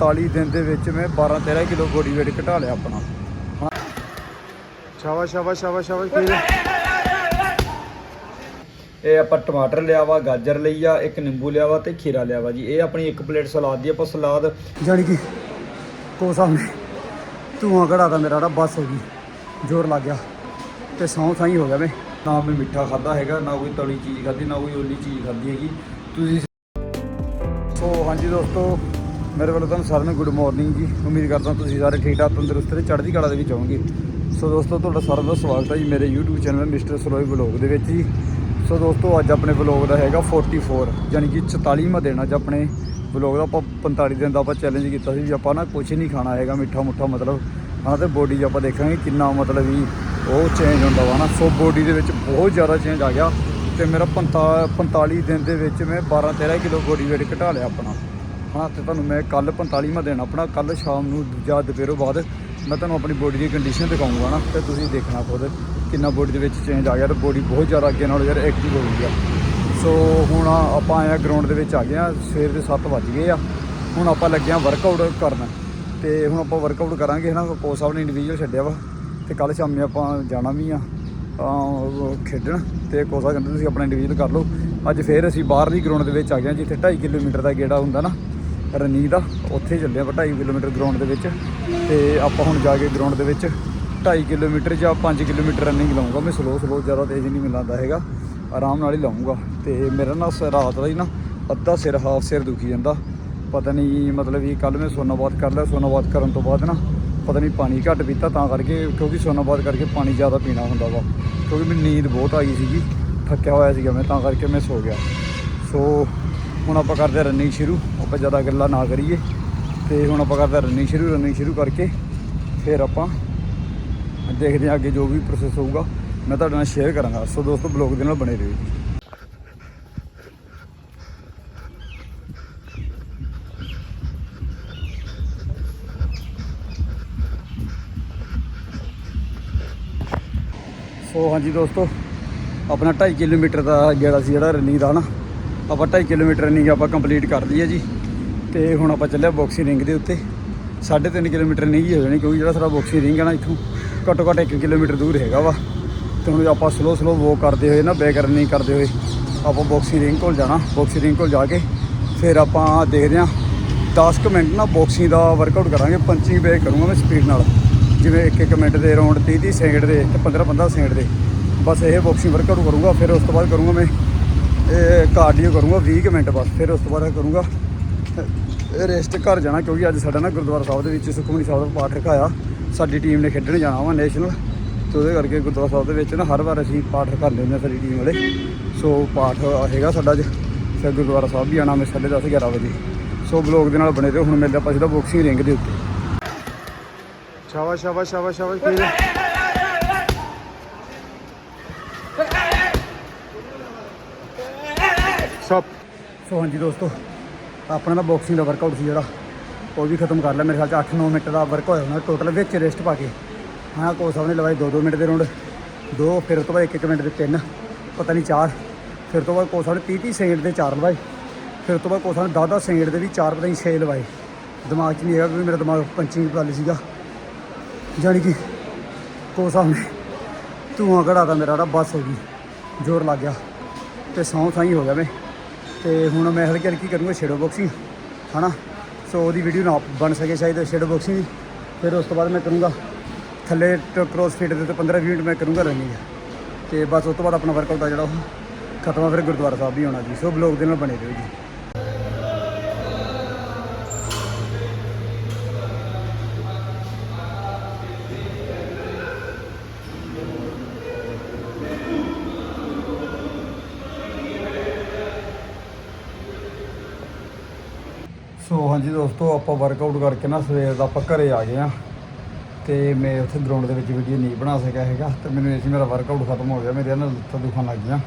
45 ਦਿਨ ਦੇ ਵਿੱਚ ਮੈਂ 12 13 ਕਿਲੋ ਬੋਡੀ weight ਘਟਾ ਲਿਆ ਆਪਣਾ। ਸ਼ਾਬਾਸ਼ ਸ਼ਾਬਾਸ਼ ਸ਼ਾਬਾਸ਼ ਕੀ ਇਹ ਆਪਾਂ ਟਮਾਟਰ ਲਿਆ ਵਾ ਗਾਜਰ ਲਈ ਆ ਇੱਕ ਨਿੰਬੂ ਲਿਆ ਵਾ ਤੇ ਖੀਰਾ ਲਿਆ ਵਾ ਜੀ। ਇਹ ਆਪਣੀ ਇੱਕ ਪਲੇਟ ਸਲਾਦ ਦੀ ਆਪਾਂ ਸਲਾਦ ਜਾਨੀ ਕਿ ਕੋ ਸਾਹਮਣੇ ਧੂਆਂ ਘੜਾਦਾ ਮੇਰਾ ਨਾ ਬਸ ਹੋ ਗਈ। ਜ਼ੋਰ ਲੱਗ ਗਿਆ। ਤੇ ਸੌਂ ਸਾਈ ਹੋ ਗਿਆ ਮੈਂ। ਨਾ ਮੈਂ ਮਿੱਠਾ ਖਾਦਾ ਹੈਗਾ ਨਾ ਕੋਈ ਤਲੀ ਚੀਜ਼ ਖਾਦੀ ਨਾ ਕੋਈ ਓਲੀ ਚੀਜ਼ ਖਾਦੀ ਹੈਗੀ। ਤੁਸੀਂ ਸੋ ਹਾਂਜੀ ਦੋਸਤੋ ਮੇਰੇ ਵੱਲੋਂ ਤੁਹਾਨੂੰ ਸਾਰਿਆਂ ਨੂੰ ਗੁੱਡ ਮਾਰਨਿੰਗ ਜੀ। ਉਮੀਦ ਕਰਦਾ ਤੁਸੀਂ ਸਾਰੇ ਠੀਕ ਠਾਕ, ਤੰਦਰੁਸਤ ਤੇ ਚੜ੍ਹਦੀ ਕਲਾ ਦੇ ਵਿੱਚ ਹੋਵੋਗੇ। ਸੋ ਦੋਸਤੋ, ਤੁਹਾਡਾ ਸਾਰਿਆਂ ਦਾ ਸਵਾਗਤ ਹੈ ਜੀ ਮੇਰੇ YouTube channel mister Saloi vlog ਦੇ ਵਿੱਚ ਜੀ। ਸੋ ਦੋਸਤੋ, ਅੱਜ ਆਪਣੇ ਵਲੌਗ ਦਾ ਹੈਗਾ 44 ਯਾਨੀ ਕਿ 44ਵਾਂ ਦਿਨ ਅੱਜ ਆਪਣੇ ਵਲੌਗ ਦਾ ਆਪਾਂ 45 ਦਿਨ ਦਾ ਆਪਾਂ ਚੈਲੰਜ ਕੀਤਾ ਸੀ ਵੀ ਆਪਾਂ ਨਾ ਕੁਝ ਨਹੀਂ ਖਾਣਾ ਹੈਗਾ, ਮਿੱਠਾ ਮੁੱਠਾ ਮਤਲਬ। ਹਾਂ, ਤੇ ਬੋਡੀ 'ਚ ਆਪਾਂ ਦੇਖਾਂਗੇ ਕਿੰਨਾ ਮਤਲਬ ਵੀ ਉਹ ਚੇਂਜ ਹੁੰਦਾ ਵਾ ਨਾ। ਸੋ ਬੋਡੀ ਦੇ ਵਿੱਚ ਬਹੁਤ ਜ਼ਿਆਦਾ ਚੇਂਜ ਆ ਗਿਆ ਤੇ ਮੇਰਾ 45 45 ਦਿਨ ਦੇ ਵਿੱਚ ਮੈਂ 12 13 ਕਿਲੋ ਬੋਡੀ weight ਘਟਾ ਲਿਆ ਆਪਣਾ। ਹਾਂ ਤੇ ਤੁਹਾਨੂੰ ਮੈਂ ਕੱਲ 45ਵਾਂ ਦਿਨ ਆਪਣਾ ਕੱਲ ਸ਼ਾਮ ਨੂੰ ਦੂਜਾ ਦੁਪਹਿਰੋਂ ਬਾਅਦ ਮੈਂ ਤੁਹਾਨੂੰ ਆਪਣੀ ਬੋਡੀ ਦੀ ਕੰਡੀਸ਼ਨ ਦਿਖਾਉਂਗਾ ਨਾ, ਤੇ ਤੁਸੀਂ ਦੇਖਣਾ ਖੁਦ ਕਿੰਨਾ ਬੋਡੀ ਦੇ ਵਿੱਚ ਚੇਂਜ ਆ ਗਿਆ ਤੇ ਬੋਡੀ ਬਹੁਤ ਜ਼ਿਆਦਾ ਅੱਗੇ ਨਾਲੋਂ ਯਾਰ ਐਕਟਿਵ ਹੋ ਗਈ ਆ। ਸੋ ਹੁਣ ਆਪਾਂ ਆਏ ਆ ਗਰਾਊਂਡ ਦੇ ਵਿੱਚ ਆ ਗਏ ਆ, ਸਵੇਰ ਦੇ 7 ਵੱਜ ਗਏ ਆ। ਹੁਣ ਆਪਾਂ ਲੱਗੇ ਆ ਵਰਕਆਊਟ ਕਰਨ। ਤੇ ਹੁਣ ਆਪਾਂ ਵਰਕਆਊਟ ਕਰਾਂਗੇ, ਹਨਾ, ਕੋਚ ਸਾਹਿਬ ਨੇ ਇੰਡੀਵਿਜੂਅਲ ਛੱਡਿਆ ਵਾ, ਤੇ ਕੱਲ ਸ਼ਾਮੀ ਆਪਾਂ ਜਾਣਾ ਵੀ ਆ ਖੇਡਣ। ਤੇ ਕੋਚ ਸਾਹਿਬ ਕਹਿੰਦੇ ਤੁਸੀਂ ਆਪਣਾ ਇੰਡੀਵਿਜੂਅਲ ਕਰ ਲਓ। ਅੱਜ ਫੇਰ ਅਸੀਂ ਬਾਹਰਲੀ ਗਰਾਊਂਡ ਦੇ ਵਿੱਚ ਆ ਗਏ ਆ, ਜਿੱਥੇ 2.5 ਕਿਲੋਮੀਟਰ ਦਾ ਗੇੜਾ ਹੁੰਦਾ ਨਾ ਰਨੀ ਦਾ, ਉੱਥੇ ਚੱਲੇ ਆਪਾਂ 2.5 ਕਿਲੋਮੀਟਰ ਗਰਾਊਂਡ ਦੇ ਵਿੱਚ ਤੇ ਆਪਾਂ ਹੁਣ ਜਾ ਕੇ ਗਰਾਊਂਡ ਦੇ ਵਿੱਚ 2.5 ਕਿਲੋਮੀਟਰ ਜਾਂ 5 ਕਿਲੋਮੀਟਰ ਰਨਿੰਗ ਲਾਉਂਗਾ। ਮੈਂ ਸਲੋ ਸਲੋ ਜ਼ਿਆਦਾ ਤੇਜ਼ ਨਹੀਂ ਮਿਲਾਂਦਾ ਹੈਗਾ। ਆਰਾਮ ਨਾਲ ਹੀ ਲਾਉਂਗਾ। ਤੇ ਮੇਰਾ ਨਾ ਸ- ਰਾਤ ਦਾ ਹੀ ਨਾ ਅੱਧਾ ਸਿਰ ਹਾਫ ਸਿਰ ਦੁਖੀ ਜਾਂਦਾ। ਪਤਾ ਨਹੀਂ ਮਤਲਬ ਵੀ ਕੱਲ ਮੈਂ ਸੋਨਾਬਾਦ ਕਰ ਲਿਆ। ਸੋਨਾਬਾਦ ਕਰਨ ਤੋਂ ਬਾਅਦ ਨਾ ਪਤਾ ਨਹੀਂ ਪਾਣੀ ਘੱਟ ਪੀਤਾ, ਤਾਂ ਕਰਕੇ ਕਿਉਂਕਿ ਸੋਨਾਬਾਦ ਕਰਕੇ ਪਾਣੀ ਜ਼ਿਆਦਾ ਪੀਣਾ ਹੁੰਦਾ ਵਾ। ਕਿਉਂਕਿ ਮੈਨੂੰ ਨੀਂਦ ਬਹੁਤ ਆ ਗਈ ਸੀਗੀ। ਥੱਕਿਆ ਹੋਇਆ ਸੀਗਾ ਮੈਂ, ਤਾਂ ਕਰਕੇ ਮੈਂ ਸੋ ਗਿਆ। ਸੋ ਹੁਣ ਆਪਾਂ ਕਰਦੇ ਰਨਿੰਗ ਸ਼ੁਰੂ। ਆਪਾਂ ਜ਼ਿਆਦਾ ਗੱਲਾਂ ਨਾ ਕਰੀਏ। ਤੇ ਹੁਣ ਆਪਾਂ ਕਰਦੇ ਰਨਿੰਗ ਸ਼ੁਰੂ ਰਨਿੰਗ ਸ਼ੁਰੂ ਕਰਕੇ ਫਿਰ ਆਪਾਂ ਦੇਖਦੇ ਹਾਂ ਅੱਗੇ ਜੋ ਵੀ ਪ੍ਰੋਸੈਸ ਹੋਊਗਾ। ਮੈਂ ਤੁਹਾਡੇ ਨਾਲ ਸ਼ੇਅਰ ਕਰਾਂਗਾ। ਸੋ ਦੋਸਤੋ ਬਲੌਗ ਦੇ ਨਾਲ ਬਣੇ ਰਹੋ ਜੀ। ਸੋ ਹਾਂਜੀ ਦੋਸਤੋ, ਆਪਣਾ 2.5 ਕਿਲੋਮੀਟਰ ਦਾ ਗੇੜਾ ਸੀ ਜਿਹੜਾ ਰਨਿੰਗ ਦਾ ਨਾ ਆਪਾਂ 2.5 ਕਿਲੋਮੀਟਰ ਰਨਿੰਗ ਆਪਾਂ ਕੰਪਲੀਟ ਕਰ ਲਈ ਹੈ ਜੀ। ਤੇ ਹੁਣ ਆਪਾਂ ਚੱਲਿਆ ਬਾਕਸਿੰਗ ਰਿੰਗ ਦੇ ਉੱਤੇ। 3.5 ਕਿਲੋਮੀਟਰ ਨਹੀਂ ਹੀ ਹੋ ਜਾਣੀ, ਕਿਉਂਕਿ ਜਿਹੜਾ ਸਾਡਾ ਬਾਕਸਿੰਗ ਰਿੰਗ ਹੈ ਨਾ, ਇੱਥੋਂ ਘੱਟੋ ਘੱਟ 1 ਕਿਲੋਮੀਟਰ ਦੂਰ ਹੈਗਾ ਵਾ। ਤੇ ਹੁਣ ਆਪਾਂ ਸਲੋ ਸਲੋ ਵੋਕ ਕਰਦੇ ਹੋਏ ਨਾ ਬੈਕ ਰਨਿੰਗ ਕਰਦੇ ਹੋਏ, ਆਪਾਂ ਬਾਕਸਿੰਗ ਰਿੰਗ ਕੋਲ ਜਾਣਾ ਬਾਕਸਿੰਗ ਰਿੰਗ ਕੋਲ ਜਾ ਕੇ। ਫਿਰ ਆਪਾਂ ਦੇਖਦੇ ਹਾਂ 10 ਕੁ ਮਿੰਟ ਨਾ ਬਾਕਸਿੰਗ ਦਾ ਵਰਕਆਊਟ ਕਰਾਂਗੇ ਪੰਚਿੰਗ ਬੈਕ ਕਰੂੰਗਾ ਮੈਂ ਸਪੀਡ ਨਾਲ। ਜਿਵੇਂ 1-1 ਮਿੰਟ ਦੇ ਰਾਉਂਡ 30-30 ਸੈਕਿੰਡ ਦੇ ਤੇ 15-15 ਸੈਕਿੰਡ ਦੇ। ਬਸ ਇਹ ਬਾਕਸਿੰਗ ਵਰਕਆਊਟ ਕਰੂੰਗਾ, ਫਿਰ ਉਸ ਤੋਂ ਬਾਅਦ ਕਰੂੰਗਾ ਮੈਂ, ਇਹ ਕਾਰਡੀਓ ਕਰੂੰਗਾ 20 ਕੁ ਮਿੰਟ ਬਸ, ਫਿਰ ਉਸ ਤੋਂ ਬਾਅਦ ਕਰੂੰਗਾ ਰੈਸਟ ਘਰ ਜਾਣਾ, ਕਿਉਂਕਿ ਅੱਜ ਸਾਡਾ ਨਾ ਗੁਰਦੁਆਰਾ ਸਾਹਿਬ ਦੇ ਵਿੱਚ ਸੁਖਮਨੀ ਸਾਹਿਬ ਦਾ ਪਾਠ ਰਖਾਇਆ। ਸਾਡੀ ਟੀਮ ਨੇ ਖੇਡਣ ਜਾਣਾ ਵਾ ਨੈਸ਼ਨਲ ਤੇ ਉਹਦੇ ਕਰਕੇ ਗੁਰਦੁਆਰਾ ਸਾਹਿਬ ਦੇ ਵਿੱਚ ਨਾ ਹਰ ਵਾਰ ਅਸੀਂ ਪਾਠ ਕਰ ਲੈਂਦੇ ਹਾਂ ਸਾਡੀ ਟੀਮ ਵਾਲੇ। ਸੋ ਪਾਠ ਹੈਗਾ ਸਾਡਾ ਅੱਜ। ਫਿਰ ਗੁਰਦੁਆਰਾ ਸਾਹਿਬ ਵੀ ਆਣਾ ਮੈਂ 10:30 11 ਵਜੇ। ਸੋ ਬਲੌਗ ਦੇ ਨਾਲ ਬਣੇ ਰਹੋ, ਹੁਣ ਮਿਲਦੇ ਆਪਾਂ ਸਿੱਧਾ ਬਾਕਸਿੰਗ ਰਿੰਗ ਦੇ ਉੱਤੇ। ਸ਼ਾਬਾਸ਼ ਸ਼ਾਬਾਸ਼ ਸ਼ਾਬਾਸ਼ ਸ਼ਾਬਾਸ਼ ਕੀ ਸਭ ਸੋ ਹਾਂਜੀ ਦੋਸਤੋ ਆਪਣਾ ਤਾਂ ਬਾਕਸਿੰਗ ਦਾ ਵਰਕਆਊਟ ਸੀ ਜਿਹੜਾ, ਉਹ ਵੀ ਖਤਮ ਕਰ ਲਿਆ। ਮੇਰੇ ਖਿਆਲ ਚ 8-9 ਮਿੰਟ ਦਾ ਵਰਕ ਹੋਇਆ ਹੋਣਾ। ਟੋਟਲ ਵਿੱਚ ਰੈਸਟ ਪਾ ਕੇ। ਹਾਂ, ਕੋਚ ਸਾਹਿਬ ਨੇ ਲਵਾਏ 2-2 ਮਿੰਟ ਦੇ ਰਾਉਂਡ ਦੋ, ਫਿਰ ਉਸ ਤੋਂ ਬਾਅਦ 1-1 ਮਿੰਟ ਦੇ ਤਿੰਨ, ਪਤਾ ਨਹੀਂ ਚਾਰ। ਫਿਰ ਤੋਂ ਬਾਅਦ ਕੋਚ ਸਾਹਿਬ ਨੇ 30-30 ਸੈਕਿੰਡ ਦੇ ਚਾਰ ਲਵਾਏ। ਫਿਰ ਉਸ ਤੋਂ ਬਾਅਦ ਕੋਚ ਸਾਹਿਬ ਨੇ 10-10 ਸੈਕਿੰਡ ਦੇ ਵੀ ਚਾਰ, ਪਤਾ ਨਹੀਂ ਛੇ ਲਵਾਏ। ਦਿਮਾਗ 'ਚ ਨਹੀਂ ਹੈਗਾ ਵੀ ਮੇਰਾ ਦਿਮਾਗ ਪੰਚਿੰਗ ਵਾਲੀ ਸੀਗਾ। ਜਾਣੀ ਕਿ ਕੋਚ ਸਾਹਿਬ ਨੇ ਧੂਆਂ ਘੜਾਤਾ ਮੇਰਾ ਨਾ ਬਸ ਹੋ ਗਈ। ਜ਼ੋਰ ਲੱਗ ਗਿਆ। ਤੇ ਸੌਂ ਸਾਈ ਹੋ ਗਿਆ ਮੈਂ। ਤੇ ਹੁਣ ਮੈਂ ਹਲਕੀ ਹਲਕੀ ਕਰੂੰਗਾ ਸ਼ੈਡੋ ਬਾਕਸਿੰਗ ਹਨਾ? ਸੋ ਉਹਦੀ ਵੀਡੀਓ ਨਾ ਬਣ ਸਕੇ ਸ਼ਾਇਦ ਸ਼ੈਡੋ ਬਾਕਸਿੰਗ ਦੀ। ਫਿਰ ਉਸ ਤੋਂ ਬਾਅਦ ਮੈਂ ਕਰੂੰਗਾ ਥੱਲੇ ਕ੍ਰੋਸ ਫਿਟ ਦੇ ਤੇ 15 20 ਮਿੰਟ ਮੈਂ ਕਰੂੰਗਾ ਰਨਿੰਗ ਤੇ ਬਸ ਉਸ ਤੋਂ ਬਾਅਦ ਆਪਣਾ ਵਰਕਆਊਟ ਆ ਜਿਹੜਾ ਉਹ ਖਤਮ ਆ, ਫਿਰ ਗੁਰਦੁਆਰਾ ਸਾਹਿਬ ਵੀ ਆਉਣਾ ਜੀ। ਸੋ ਬਲੌਗ ਦੇ ਨਾਲ ਬਣੇ ਰਹੋ ਜੀ। ਸੋ ਹਾਂਜੀ ਦੋਸਤੋ, ਆਪਾਂ ਵਰਕਆਊਟ ਕਰਕੇ ਨਾ ਸਵੇਰ ਦਾ ਆਪਾਂ ਘਰੇ ਆ ਗਏ ਆ ਤੇ ਮੈਂ ਉੱਥੇ ਗਰਾਊਂਡ ਦੇ ਵਿੱਚ ਵੀਡੀਓ ਨਹੀਂ ਬਣਾ ਸਕਿਆ ਹੈਗਾ। ਤੇ ਮੈਨੂੰ ਇਹ ਸੀ ਮੇਰਾ ਵਰਕਆਊਟ ਖਤਮ ਹੋ ਗਿਆ, ਮੇਰੇ ਨਾ ਲੱਤਾਂ ਦੁਖਣ ਲੱਗ ਗਈਆਂ।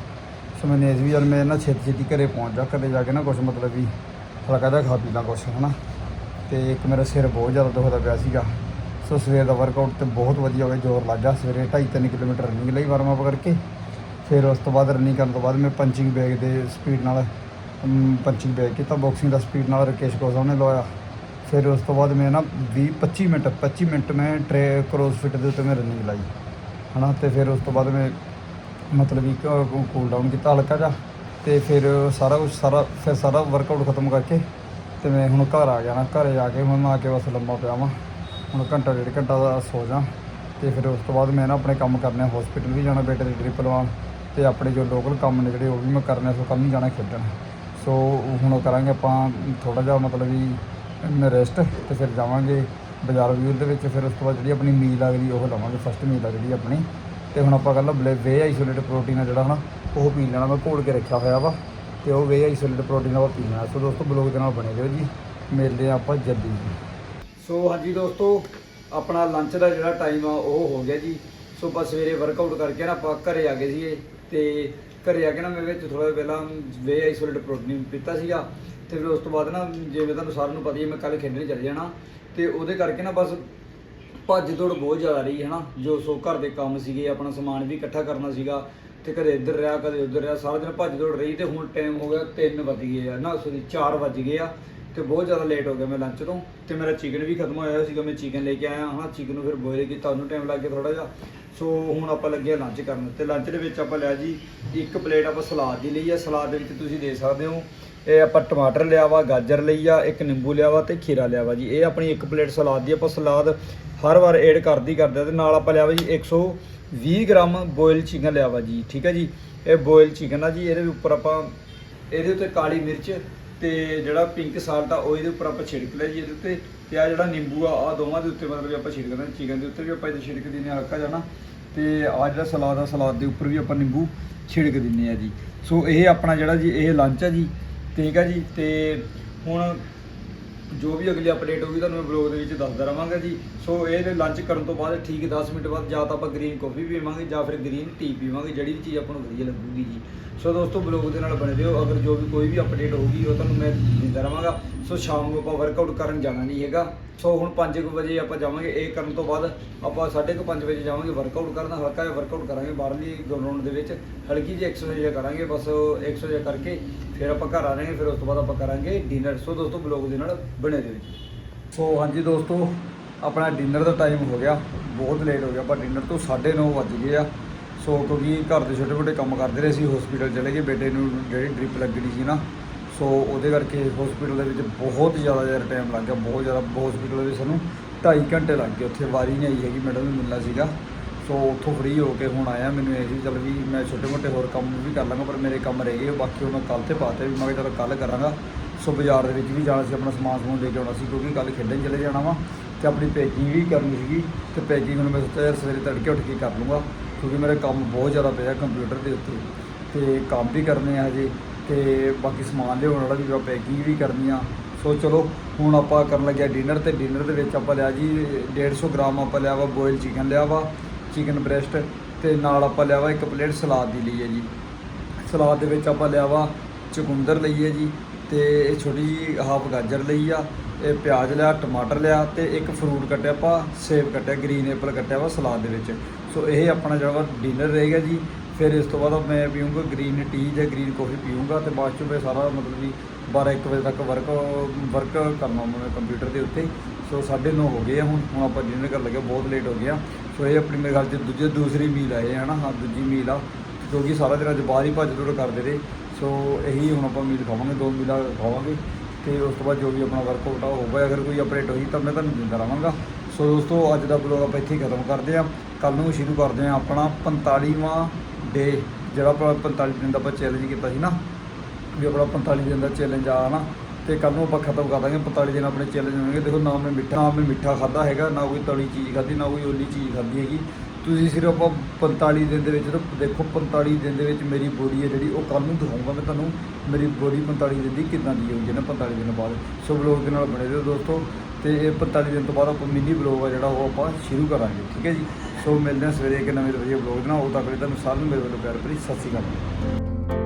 ਸੋ ਮੈਨੂੰ ਇਹ ਸੀ ਵੀ ਯਾਰ ਮੈਂ ਨਾ ਛੇਤੀ ਛੇਤੀ ਘਰੇ ਪਹੁੰਚ ਜਾ, ਘਰੇ ਜਾ ਕੇ ਨਾ ਕੁਝ ਮਤਲਬ ਵੀ ਹਲਕਾ ਜਿਹਾ ਖਾ ਪੀ ਲਾਂ ਕੁਛ, ਹਨਾ। ਤੇ ਇੱਕ ਮੇਰਾ ਸਿਰ ਬਹੁਤ ਜ਼ਿਆਦਾ ਦੁਖਦਾ ਪਿਆ ਸੀਗਾ। ਸੋ ਸਵੇਰ ਦਾ ਵਰਕਆਊਟ ਤੇ ਬਹੁਤ ਵਧੀਆ ਹੋ ਗਿਆ, ਜ਼ੋਰ ਲੱਗ ਗਿਆ। ਸਵੇਰੇ 2.5 ਕਿਲੋਮੀਟਰ ਰਨਿੰਗ ਲਈ ਵਾਰਮ ਅਪ ਕਰਕੇ। ਫਿਰ ਉਸ ਤੋਂ ਬਾਅਦ ਰਨਿੰਗ ਕਰਨ ਤੋਂ ਬਾਅਦ ਮੈਂ ਪੰਚਿੰਗ ਬੈਗ ਦੇ ਸਪੀਡ ਨਾਲ ਪੰਚਿੰਗ ਬੈਗ ਕੀਤਾ ਬਾਕਸਿੰਗ ਦਾ ਸਪੀਡ ਨਾਲ ਰਕੇਸ਼ ਕੋਸਾ ਨੇ ਲਵਾਇਆ। ਫਿਰ ਉਸ ਤੋਂ ਬਾਅਦ ਮੈਂ ਨਾ 20 25 ਮਿੰਟ 25 ਮਿੰਟ ਮੈਂ ਟਰੇ ਕਰੋਸਫਿਟ ਦੇ ਉੱਤੇ ਮੈਂ ਰਨਿੰਗ ਲਾਈ। ਹਨਾ, ਤੇ ਫਿਰ ਉਸ ਤੋਂ ਬਾਅਦ ਮੈਂ ਮਤਲਬ ਇੱਕ ਕੂਲ ਡਾਊਨ ਕੀਤਾ ਹਲਕਾ ਜਿਹਾ, ਤੇ ਫਿਰ ਸਾਰਾ ਕੁਝ ਸਾਰਾ, ਫਿਰ ਸਾਰਾ ਵਰਕਆਊਟ ਖਤਮ ਕਰਕੇ ਤੇ ਮੈਂ ਹੁਣ ਘਰ ਆ ਗਿਆ ਨਾ, ਘਰੇ ਆ ਕੇ ਹੁਣ ਆ ਕੇ ਬਸ ਲੰਮਾ ਪਿਆ ਵਾਂ। ਹੁਣ ਘੰਟਾ, ਡੇਢ ਘੰਟਾ ਦਾ ਸੋ ਜਾ। ਤੇ ਫਿਰ ਉਸ ਤੋਂ ਬਾਅਦ ਮੈਂ ਨਾ ਆਪਣੇ ਕੰਮ ਕਰਨੇ ਹਸਪੀਟਲ ਵੀ ਜਾਣਾ, ਬੇਟੇ ਦੀ ਡ੍ਰਿਪ ਲਵਾਉਣ। ਤੇ ਆਪਣੇ ਜੋ ਲੋਕਲ ਕੰਮ ਨੇ ਜਿਹੜੇ, ਉਹ ਵੀ ਮੈਂ ਕਰਨੇ ਸੋ ਕੱਲ੍ਹ ਨਹੀਂ ਜਾਣਾ ਖੇਡਣ। ਸੋ ਹੁਣ ਕਰਾਂਗੇ ਆਪਾਂ ਥੋੜਾ ਜਿਹਾ ਮਤਲਬ ਵੀ ਰੈਸਟ ਤੇ ਫਿਰ ਜਾਵਾਂਗੇ ਬਾਜ਼ਾਰ ਵੀਰ ਦੇ ਵਿੱਚ, ਫਿਰ ਉਸ ਤੋਂ ਬਾਅਦ ਜਿਹੜੀ ਆਪਣੀ ਮੀਲ ਆ ਗਈ, ਉਹ ਲਵਾਂਗੇ ਫਸਟ ਮੀਲ ਆ ਜਿਹੜੀ ਆਪਣੀ। ਤੇ ਹੁਣ ਆਪਾਂ ਕੱਲ੍ਹ ਬਲੇ ਵੇ ਆਈਸੋਲੇਟ ਪ੍ਰੋਟੀਨ ਆ ਜਿਹੜਾ ਹਨਾ, ਉਹ ਪੀ ਲੈਣਾ ਮੈਂ ਘੋਲ ਕੇ ਰੱਖਿਆ ਹੋਇਆ ਵਾ। ਤੇ ਉਹ ਵੇ ਆਈਸੋਲੇਟ ਪ੍ਰੋਟੀਨ ਆਪਾਂ ਪੀ ਲੈਣਾ। ਸੋ ਦੋਸਤੋ ਬਲੌਗ ਦੇ ਨਾਲ ਬਣੇ ਰਹੋ ਜੀ। ਮਿਲਦੇ ਆ ਆਪਾਂ ਜਲਦੀ। ਸੋ ਹਾਂਜੀ ਦੋਸਤੋ, ਆਪਣਾ ਲੰਚ ਦਾ ਜਿਹੜਾ ਟਾਈਮ ਆ, ਉਹ ਹੋ ਗਿਆ ਜੀ। ਸੋ ਬਸ ਸਵੇਰੇ ਵਰਕਆਊਟ ਕਰਕੇ ਨਾ ਆਪਾਂ ਘਰੇ ਆ ਗਏ ਸੀਗੇ। ਤੇ ਘਰੇ ਆ ਕੇ ਨਾ ਮੈਂ ਵਿੱਚ ਥੋੜਾ ਪਹਿਲਾਂ ਵੇ ਆਈਸੋਲੇਟ ਪ੍ਰੋਟੀਨ ਪੀਤਾ ਸੀਗਾ ਤੇ ਫਿਰ ਉਸ ਤੋਂ ਬਾਅਦ ਨਾ ਜਿਵੇਂ ਤੁਹਾਨੂੰ ਸਾਰਿਆਂ ਨੂੰ ਪਤਾ ਹੀ ਮੈਂ ਕੱਲ ਖੇਡਣ ਚੱਲ ਜਾਣਾ ਤੇ ਉਹਦੇ ਕਰਕੇ ਨਾ ਬਸ ਭੱਜ ਦੌੜ ਬਹੁਤ ਜ਼ਿਆਦਾ ਰਹੀ ਹੈ ਨਾ, ਜੋ ਸੋ ਘਰ ਦੇ ਕੰਮ ਸੀਗੇ, ਆਪਣਾ ਸਮਾਨ ਵੀ ਇਕੱਠਾ ਕਰਨਾ ਸੀਗਾ ਤੇ ਕਦੇ ਇੱਧਰ ਰਿਹਾ, ਕਦੇ ਉੱਧਰ ਰਿਹਾ, ਸਾਰਾ ਦਿਨ ਭੱਜ ਦੌੜ ਰਹੀ ਤੇ ਹੁਣ ਟਾਈਮ ਹੋ ਗਿਆ 3 ਵੱਜ ਗਏ ਆ ਨਾ ਸੋਰੀ 4 ਵੱਜ ਗਏ ਆ ਤੇ ਬਹੁਤ ਜ਼ਿਆਦਾ ਲੇਟ ਹੋ ਗਿਆ ਮੈਂ ਲੰਚ ਤੋਂ ਤੇ ਮੇਰਾ ਚਿਕਨ ਵੀ ਖਤਮ ਹੋਇਆ ਹੋਇਆ ਸੀਗਾ, ਮੈਂ ਚਿਕਨ ਲੈ ਕੇ ਆਇਆ ਹਾਂ ਚਿਕਨ ਨੂੰ ਫਿਰ ਬੋਇਲ ਕੀਤਾ, ਉਹਨੂੰ ਟਾਈਮ ਲੱਗ ਗਿਆ ਥੋੜਾ ਜਿਹਾ ਸੋ ਹੁਣ ਆਪਾਂ ਲੱਗੇ ਲੰਚ ਕਰਨ ਤੇ ਲੰਚ ਦੇ ਵਿੱਚ ਆਪਾਂ ਲਿਆ ਜੀ, ਇੱਕ ਪਲੇਟ ਆਪਾਂ ਸਲਾਦ ਦੀ ਲਈ ਆ। ਸਲਾਦ ਦੇ ਵਿੱਚ ਤੁਸੀਂ ਦੇਖ ਸਕਦੇ ਹੋ, ਇਹ ਆਪਾਂ ਟਮਾਟਰ ਲਿਆ ਵਾ, ਗਾਜਰ ਲਈ ਆ, ਇੱਕ ਨਿੰਬੂ ਲਿਆ ਵਾ ਤੇ ਖੀਰਾ ਲਿਆ ਵਾ ਜੀ। ਇਹ ਆਪਣੀ ਇੱਕ ਪਲੇਟ ਸਲਾਦ ਦੀ ਆਪਾਂ ਸਲਾਦ ਹਰ ਵਾਰ ਐਡ ਕਰਦੀ ਕਰਦੇ ਆ ਤੇ ਨਾਲ ਆਪਾਂ ਲਿਆ ਵਾ ਜੀ 120 ਗ੍ਰਾਮ ਬੋਇਲ ਚਿਕਨ ਲਿਆ ਵਾ ਜੀ, ਠੀਕ ਹੈ ਜੀ? ਇਹ ਬੋਇਲ ਚਿਕਨ ਆ ਜੀ, ਇਹਦੇ ਉੱਪਰ ਆਪਾਂ, ਇਹਦੇ ਉੱਤੇ ਕਾਲੀ ਮਿਰਚ ਤੇ ਜਿਹੜਾ ਪਿੰਕ ਸਾਲਟ ਆ, ਉਹ ਇਹਦੇ ਉੱਪਰ ਆਪਾਂ ਛਿੜਕ ਲਿਆ ਜੀ ਇਹਦੇ ਉੱਤੇ। ਤੇ ਆ ਜਿਹੜਾ ਨਿੰਬੂ ਆ ਆ ਦੋਵਾਂ ਦੇ ਉੱਤੇ ਮਤਲਬ ਵੀ ਆਪਾਂ ਛਿੜਕਦੇ ਚਿਕਨ ਦੇ ਉੱਤੇ ਵੀ ਆਪਾਂ ਇਹਦੇ ਛਿੜਕ ਦਿੰਦੇ ਹਾਂ, ਹਲਕਾ ਜਾਣਾ ਤੇ ਆ ਜਿਹੜਾ ਸਲਾਦ ਆ ਸਲਾਦ ਦੇ ਉੱਪਰ ਵੀ ਆਪਾਂ ਨਿੰਬੂ ਛਿੜਕ ਦਿੰਨੇ ਆ ਜੀ। ਸੋ ਇਹ ਆਪਣਾ ਜਿਹੜਾ ਜੀ, ਇਹ ਲੰਚ ਆ ਜੀ। ਠੀਕ ਆ ਜੀ? ਤੇ ਹੁਣ ਜੋ ਵੀ ਅਗਲੀ ਅਪਡੇਟ ਹੋਊਗੀ ਤੁਹਾਨੂੰ ਮੈਂ ਬਲੌਗ ਦੇ ਵਿੱਚ ਦੱਸਦਾ ਰਵਾਂਗਾ ਜੀ। ਸੋ ਇਹ ਲੰਚ ਕਰਨ ਤੋਂ ਬਾਅਦ ਠੀਕ 10 ਮਿੰਟ ਬਾਅਦ ਜਾਂ ਤਾਂ ਆਪਾਂ ਗ੍ਰੀਨ ਕਾਫੀ ਪੀਵਾਂਗੇ ਜਾਂ ਫਿਰ ਗ੍ਰੀਨ ਟੀ ਪੀਵਾਂਗੇ, ਜਿਹੜੀ ਵੀ ਚੀਜ਼ ਆਪਾਂ ਨੂੰ ਵਧੀਆ ਲੱਗੂਗੀ ਜੀ। ਸੋ ਦੋਸਤੋ ਬਲੌਗ ਦੇ ਨਾਲ ਬਣੇ ਰਹੋ। ਅਗਰ ਜੋ ਵੀ ਕੋਈ ਵੀ ਅਪਡੇਟ ਹੋਊਗੀ, ਉਹ ਤੁਹਾਨੂੰ ਮੈਂ ਦਿੰਦਾ ਰਵਾਂਗਾ ਸੋ ਸ਼ਾਮ ਨੂੰ ਆਪਾਂ ਵਰਕਆਊਟ ਕਰਨ ਜਾਣਾ ਨਹੀਂ ਹੈਗਾ। ਸੋ ਹੁਣ 5 ਵਜੇ ਆਪਾਂ ਜਾਵਾਂਗੇ, ਇਹ ਕਰਨ ਤੋਂ ਬਾਅਦ ਆਪਾਂ 5:30 ਵਜੇ ਜਾਵਾਂਗੇ ਵਰਕਆਊਟ ਕਰਨ, ਹਲਕਾ ਜਿਹਾ ਵਰਕਆਊਟ ਕਰਾਂਗੇ ਬਾਹਰਲੀ ਗਰਾਊਂਡ ਦੇ ਵਿੱਚ। ਹਲਕੀ ਜਿਹੀ ਐਕਸਰਸਾਈਜ਼ ਕਰਾਂਗੇ, ਬਸ ਐਕਸਰਸਾਈਜ਼ ਕਰਕੇ ਫਿਰ ਆਪਾਂ ਘਰ ਆ ਜਾਵਾਂਗੇ, ਫਿਰ ਉਸ ਤੋਂ ਬਾਅਦ ਆਪਾਂ ਕਰਾਂਗੇ ਡਿਨਰ ਸੋ ਦੋਸਤੋ ਬਲੌਗ ਦੇ ਨਾਲ ਬਣੇ ਰਹੋ ਜੀ। ਸੋ ਹਾਂਜੀ ਦੋਸਤੋ, ਆਪਣਾ ਡਿਨਰ ਦਾ ਟਾਈਮ ਹੋ ਗਿਆ। ਬਹੁਤ ਲੇਟ ਹੋ ਗਿਆ ਪਰ ਡਿਨਰ ਤੋਂ 9:30 ਵੱਜ ਗਏ ਆ। ਸੋ ਕਿਉਂਕਿ ਘਰ ਦੇ ਛੋਟੇ ਮੋਟੇ ਕੰਮ ਕਰਦੇ ਰਹੇ ਸੀ ਹਸਪੀਟਲ ਚਲੇ ਗਏ, ਬੇਟੇ ਨੂੰ ਜਿਹੜੀ ਡ੍ਰਿਪ ਲੱਗਣੀ ਸੀ ਨਾ ਸੋ ਉਹਦੇ ਕਰਕੇ ਹਸਪੀਟਲ ਦੇ ਵਿੱਚ ਬਹੁਤ ਜ਼ਿਆਦਾ ਜ਼ਿਆਦਾ ਟਾਈਮ ਲੱਗ ਗਿਆ, ਬਹੁਤ ਜ਼ਿਆਦਾ ਹਸਪੀਟਲ ਦੇ ਵਿੱਚ ਸਾਨੂੰ 2.5 ਘੰਟੇ ਲੱਗ ਗਏ, ਉੱਥੇ ਵਾਰੀ ਨਹੀਂ ਆਈ ਹੈਗੀ ਮੈਡਮ ਨੂੰ ਮਿਲਣਾ ਸੀਗਾ। ਸੋ ਉੱਥੋਂ ਫ੍ਰੀ ਹੋ ਕੇ ਹੁਣ ਆਇਆ ਮੈਨੂੰ ਇਹ ਸੀ, ਚੱਲ ਵੀ ਮੈਂ ਛੋਟੇ ਮੋਟੇ ਹੋਰ ਕੰਮ ਵੀ ਕਰ ਲਾਂਗਾ ਪਰ ਮੇਰੇ ਕੰਮ ਰਹਿ ਗਏ, ਬਾਕੀ ਉਹ ਮੈਂ ਕੱਲ ਤੇ ਪਾਤੇ ਵੀ ਮੈਂ ਕਿਹਾ ਚਲੋ ਕੱਲ ਕਰਾਂਗਾ। ਸੋ ਬਾਜ਼ਾਰ ਦੇ ਵਿੱਚ ਵੀ ਜਾਣਾ ਸੀ, ਆਪਣਾ ਸਮਾਨ ਸਮੂਨ ਲੈ ਕੇ ਆਉਣਾ ਸੀ, ਕਿਉਂਕਿ ਕੱਲ ਖੇਡਣ ਚਲੇ ਜਾਣਾ ਵਾ, ਤੇ ਆਪਣੀ ਪੈਕਿੰਗ ਵੀ ਕਰਨੀ ਸੀਗੀ, ਤੇ ਪੈਕਿੰਗ ਨੂੰ ਮੈਂ ਸੋਚਿਆ ਯਾਰ ਸਵੇਰੇ ਤੜਕੇ ਉੱਠ ਕੇ ਕਰ ਲੂੰਗਾ, ਕਿਉਂਕਿ ਮੇਰਾ ਕੰਮ ਬਹੁਤ ਜ਼ਿਆਦਾ ਪਿਆ ਕੰਪਿਊਟਰ ਦੇ ਉੱਤੇ, ਤੇ ਕੰਮ ਵੀ ਕਰਨੇ ਆ ਹਜੇ। ਤੇ ਬਾਕੀ ਸਮਾਨ ਲਿਆਉਣ ਵਾਲਾ ਵੀ ਪੈਕਿੰਗ ਵੀ ਕਰਨੀ ਆ। ਸੋ ਚਲੋ, ਹੁਣ ਆਪਾਂ ਕਰਨ ਲੱਗਿਆ ਡਿਨਰ ਤੇ ਡਿਨਰ ਦੇ ਵਿੱਚ ਆਪਾਂ ਲਿਆ ਜੀ 150 ਗ੍ਰਾਮ ਆਪਾਂ ਲਿਆ ਵਾ ਬੋਇਲ ਚਿਕਨ ਲਿਆ ਵਾ, ਚਿਕਨ ਬ੍ਰੈਸਟ ਤੇ ਨਾਲ ਆਪਾਂ ਲਿਆ ਵਾ ਇੱਕ ਪਲੇਟ ਸਲਾਦ ਦੀ ਲਈ ਹੈ ਜੀ। ਸਲਾਦ ਦੇ ਵਿੱਚ ਆਪਾਂ ਲਿਆ ਵਾ ਚੁਕੰਦਰ ਲਈ ਹੈ ਜੀ ਤੇ ਇਹ ਛੋਟੀ ਜਿਹੀ ਹਾਫ ਗਾਜਰ ਲਈ ਆ, ਇਹ ਪਿਆਜ਼ ਲਿਆ, ਟਮਾਟਰ ਲਿਆ ਤੇ ਇੱਕ ਫਰੂਟ ਕੱਟਿਆ ਆਪਾਂ, ਸੇਬ ਕੱਟਿਆ ਗ੍ਰੀਨ ਐਪਲ ਕੱਟਿਆ ਵਾ ਸਲਾਦ ਦੇ ਵਿੱਚ। ਸੋ ਇਹ ਆਪਣਾ ਜਿਹੜਾ ਵਾ ਡਿਨਰ ਰਹੇਗਾ ਜੀ। ਫਿਰ ਇਸ ਤੋਂ ਬਾਅਦ ਮੈਂ ਪੀਊਂਗਾ ਗ੍ਰੀਨ ਟੀ ਜਾਂ ਗ੍ਰੀਨ ਕਾਫੀ ਪੀਊਂਗਾ ਤੇ ਬਾਅਦ ਚੋਂ ਮੈਂ ਸਾਰਾ ਮਤਲਬ ਕਿ 12 1 ਵਜੇ ਤੱਕ ਵਰਕ ਵਰਕ ਕਰਨਾ ਮੈਂ ਕੰਪਿਊਟਰ ਦੇ ਉੱਤੇ। ਸੋ 9:30 ਹੋ ਗਏ ਆ ਹੁਣ ਹੁਣ ਆਪਾਂ ਡਿਨਰ ਕਰਨ ਲੱਗੇ ਬਹੁਤ ਲੇਟ ਹੋ ਗਿਆ ਸੋ ਇਹ ਆਪਣੀ ਮੇਰੇ ਖਿਆਲ 'ਚ ਦੂਜੇ, ਦੂਸਰੀ ਮੀਲ ਆਏ ਹੈ ਨਾ ਹਾਂ, ਦੂਜੀ ਮੀਲ ਆ। ਕਿਉਂਕਿ ਸਾਰਾ ਦਿਨ ਅੱਜ ਬਾਹਰ ਹੀ ਭੱਜ ਦੌੜ ਕਰਦੇ ਰਹੇ। ਸੋ ਇਹੀ ਹੁਣ ਆਪਾਂ ਮੀਲ ਖਾਵਾਂਗੇ, ਦੋ ਮੀਲਾਂ ਖਾਵਾਂਗੇ। ਤੇ ਉਸ ਤੋਂ ਬਾਅਦ ਜੋ ਵੀ ਆਪਣਾ ਵਰਕਆਊਟ ਆ ਹੋਊਗਾ। ਅਗਰ ਕੋਈ ਅਪਡੇਟ ਹੋਈ ਤਾਂ ਮੈਂ ਤੁਹਾਨੂੰ ਦਿੰਦਾ ਰਹਾਂਗਾ। ਸੋ ਦੋਸਤੋ, ਅੱਜ ਦਾ ਬਲੌਗ ਆਪਾਂ ਇੱਥੇ ਖਤਮ ਕਰਦੇ ਆ। ਕੱਲ ਨੂੰ ਸ਼ੁਰੂ ਕਰਦੇ ਆ ਆਪਣਾ 45ਵਾਂ ਡੇ ਜਿਹੜਾ ਆਪਾਂ 45 ਦਿਨ ਦਾ ਆਪਾਂ ਚੈਲੰਜ ਕੀਤਾ ਸੀ ਨਾ, ਵੀ ਆਪਣਾ 45 ਦਿਨ ਦਾ ਚੈਲੰਜ ਆ ਨਾ, ਤੇ ਕੱਲ ਨੂੰ ਆਪਾਂ ਖਤਮ ਕਰ ਦਾਂਗੇ 45 ਦਿਨ ਆਪਣੇ ਚੈਲੰਜ ਹੋਣਗੇ। ਦੇਖੋ, ਨਾ ਮੈਂ ਮਿੱਠਾ, ਨਾ ਮੈਂ ਮਿੱਠਾ ਖਾਦਾ ਹੈਗਾ, ਨਾ ਕੋਈ ਤਲੀ ਚੀਜ਼ ਖਾਦੀ ਨਾ ਕੋਈ ਓਲੀ ਚੀਜ਼ ਖਾਦੀ ਹੈਗੀ। ਤੁਸੀਂ ਸਿਰਫ ਆਪਾਂ 45 ਦਿਨ ਦੇ ਵਿੱਚ ਦੇਖੋ 45 ਦਿਨ ਦੇ ਵਿੱਚ ਮੇਰੀ ਬੋਡੀ ਹੈ ਜਿਹੜੀ, ਉਹ ਕੱਲ ਨੂੰ ਦਿਖਾਊਂਗਾ ਮੈਂ ਤੁਹਾਨੂੰ, ਮੇਰੀ ਬੋਡੀ 45 ਦਿਨ ਦੀ ਕਿੱਦਾਂ ਦੀ ਹੋਈ ਹੈ ਨਾ 45 ਦਿਨ ਬਾਅਦ। ਸੋ ਬਲੌਗ ਦੇ ਨਾਲ ਬਣੇ ਰਹੋ ਦੋਸਤੋ, ਤੇ ਇਹ 45 ਦਿਨ ਤੋਂ ਬਾਅਦ ਆਪਾਂ ਮਿੰਨੀ ਬਲੌਗ ਆ ਜਿਹੜਾ, ਉਹ ਆਪਾਂ ਸ਼ੁਰੂ ਕਰਾਂਗੇ, ਠੀਕ ਹੈ ਜੀ? ਸੋ ਮਿਲਦੇ ਹਾਂ ਸਵੇਰੇ ਇੱਕ ਨਵੇਂ ਵਧੀਆ ਬਲੌਗ ਦੇ ਨਾਲ। ਉਦੋਂ ਤੱਕ ਲਈ ਤੁਹਾਨੂੰ ਸਾਰਿਆਂ ਨੂੰ ਮੇਰੇ ਵੱਲੋਂ ਪਿਆਰ ਭਰੀ ਸਤਿ ਸ਼੍ਰੀ ਅਕਾਲ।